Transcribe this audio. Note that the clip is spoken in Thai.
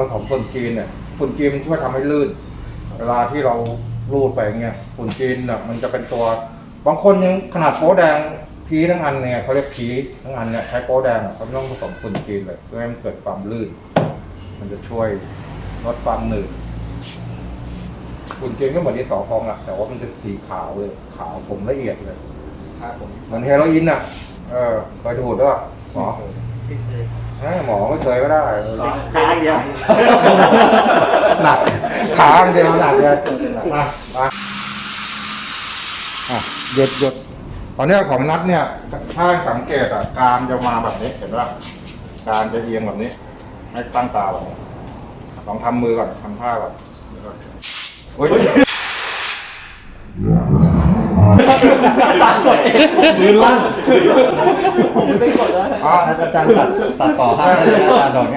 ผสมฝุ่นจีนเนี่ยฝุ่นจีนมันช่วยทำให้ลื่น เวลาที่เรารูดไปอย่างเงี้ยฝุ่นจีนเนี่ยมันจะเป็นตัว บางคนยังขนาดโป๊แดงพีทั้งอันเนี่ยเขาเรียกพีทั้งอันเนี่ยใช้โป๊แดงอะเขาไม่ต้องผสมฝุ่นจีนเลยเพื่อให้มันเกิดความลื่น มันจะช่วยลดความหนืดฝุ่นจีนก็เหมือนที่สอฟองอะแต่ว่ามันจะสีขาวเลย ขาวผมละเอียดเลยครับผมเหมือนเฮโรอีนอะเออเคยดูดด้วยหมอเอ้ย หมอไม่เคยก็ได้เออขาเดียวหนักขาอันเดียวหนักเลยมามาอะหยุดหยุดตอนเนี้ยของนัดเนี่ย ถ้าสังเกตอะการจะมาแบบนี้เห็นป่ะการจะเอียงแบบนี้ ให้ตั้งตาแบบนี้ลองทำมือก่อนทำท่าก่อนเฮ้ย มือลั่นผมไม่กดแล้วอะอาจารย์ตัดตัดต่อให้อาจารย์สอนไง